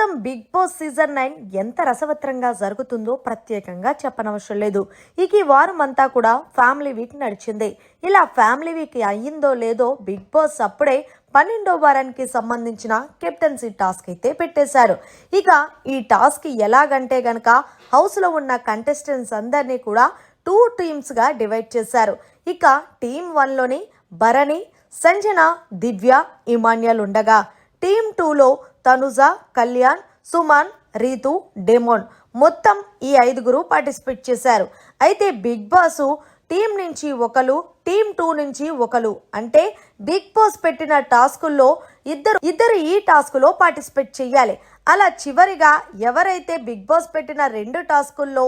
మొత్తం big boss season nine ఎంత రసవత్రంగా జరుగుతుందో ప్రత్యేకంగా చెప్పనవసరం లేదు. ఇక ఈ వారం అంతా కూడా ఫ్యామిలీ వీక్ నడిచింది. ఇలా ఫ్యామిలీ వీక్ అయ్యిందో లేదో బిగ్ బాస్ అప్పుడే పన్నెండో వారానికి సంబంధించిన కెప్టెన్సీ టాస్క్ అయితే పెట్టేశారు. ఇక ఈ టాస్క్ ఎలాగంటే గనక హౌస్లో ఉన్న కంటెస్టెంట్స్ అందరినీ కూడా టూ టీమ్స్గా డివైడ్ చేశారు. ఇక టీం వన్లోని భరణి సంజన దివ్య ఇమాన్యల్ ఉండగా టీం టూలో తనుజ కళ్యాణ్ సుమన్ రీతు డెమోన్ మొత్తం ఈ ఐదుగురు పార్టిసిపేట్ చేశారు. అయితే బిగ్ బాస్ టీం నుంచి ఒకరు టీం టూ నుంచి ఒకరు అంటే బిగ్ బాస్ పెట్టిన టాస్కుల్లో ఇద్దరు ఇద్దరు ఈ టాస్కులో పార్టిసిపేట్ చేయాలి. అలా చివరిగా ఎవరైతే బిగ్ బాస్ పెట్టిన రెండు టాస్కుల్లో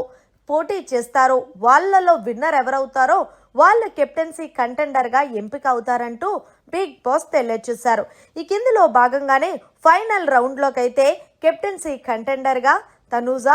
పోటీ చేస్తారో వాళ్ళలో విన్నర్ ఎవరవుతారో వాళ్ళు కెప్టెన్సీ కంటెండర్గా ఎంపిక అవుతారంటూ బిగ్ బాస్ తెలియచేశారు ఈ కిందిలో భాగంగానే ఫైనల్ రౌండ్లోకైతే కెప్టెన్సీ కంటెండర్గా తనూజ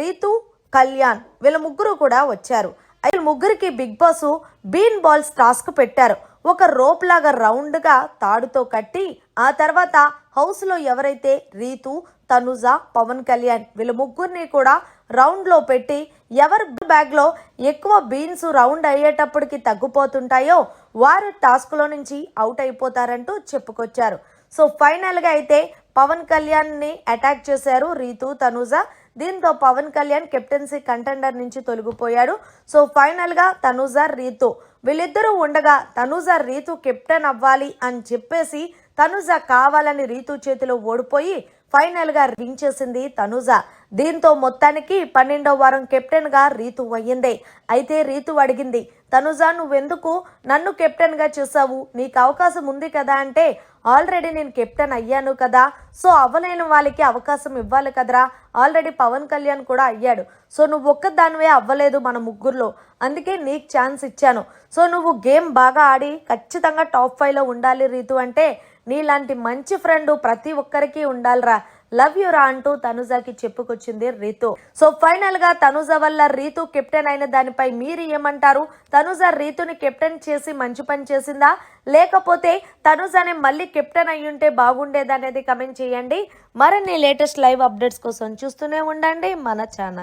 రీతు కళ్యాణ్ వీళ్ళ ముగ్గురు కూడా వచ్చారు. అయితే ముగ్గురికి Bigg Boss bean balls task పెట్టారు. ఒక రోప్ లాగా రౌండ్గా తాడుతో కట్టి ఆ తర్వాత హౌస్లో ఎవరైతే రీతు తనుజ పవన్ కళ్యాణ్ వీళ్ళ ముగ్గురిని కూడా రౌండ్లో పెట్టి ఎవరి బ్యాగ్లో ఎక్కువ బీన్స్ రౌండ్ అయ్యేటప్పటికి తగ్గిపోతుంటాయో వారు టాస్క్లో నుంచి అవుట్ అయిపోతారంటూ చెప్పుకొచ్చారు. సో ఫైనల్గా అయితే పవన్ కళ్యాణ్ని అటాక్ చేశారు రీతు తనుజ. దీంతో పవన్ కళ్యాణ్ కెప్టెన్సీ కంటెండర్ నుంచి తొలగిపోయాడు. సో ఫైనల్గా తనుజ రీతు. వీళ్ళిద్దరూ ఉండగా తనుజ రీతు కెప్టెన్ అవ్వాలి అని చెప్పేసి తనుజ కావాలని రీతు చేతిలో ఓడిపోయి ఫైనల్గా విన్ చేసింది తనుజ. దీంతో మొత్తానికి పన్నెండో వారం కెప్టెన్గా రీతు అయ్యింది. అయితే రీతు అడిగింది తనుజ నువ్వెందుకు నన్ను కెప్టెన్గా చూసావు? నీకు అవకాశం ఉంది కదా అంటే ఆల్రెడీ నేను కెప్టెన్ అయ్యాను కదా. సో అవ్వలేని వాళ్ళకి అవకాశం ఇవ్వాలి కదరా. ఆల్రెడీ పవన్ కళ్యాణ్ కూడా అయ్యాడు. సో నువ్వు ఒక్కదానివే అవ్వలేదు మన ముగ్గురులో. అందుకే నీకు ఛాన్స్ ఇచ్చాను. సో నువ్వు గేమ్ బాగా ఆడి ఖచ్చితంగా టాప్ ఫైవ్లో ఉండాలి రీతు అంటే నీలాంటి మంచి ఫ్రెండ్ ప్రతి ఒక్కరికి ఉండాలిరా. లవ్ యు రా అంటూ తనుజాకి చెప్పుకొచ్చింది రీతు. సో ఫైనల్గా తనుజ వల్ల రీతు కెప్టెన్ అయిన దానిపై మీరు ఏమంటారు? తనుజ రీతుని కెప్టెన్ చేసి మంచి పని చేసిందా? లేకపోతే తనుజానే మళ్ళీ కెప్టెన్ అయ్యుంటే ఉంటే బాగుండేదనేది కమెంట్ చేయండి. మరిన్ని లేటెస్ట్ లైవ్ అప్డేట్స్ కోసం చూస్తూనే ఉండండి మన ఛానల్.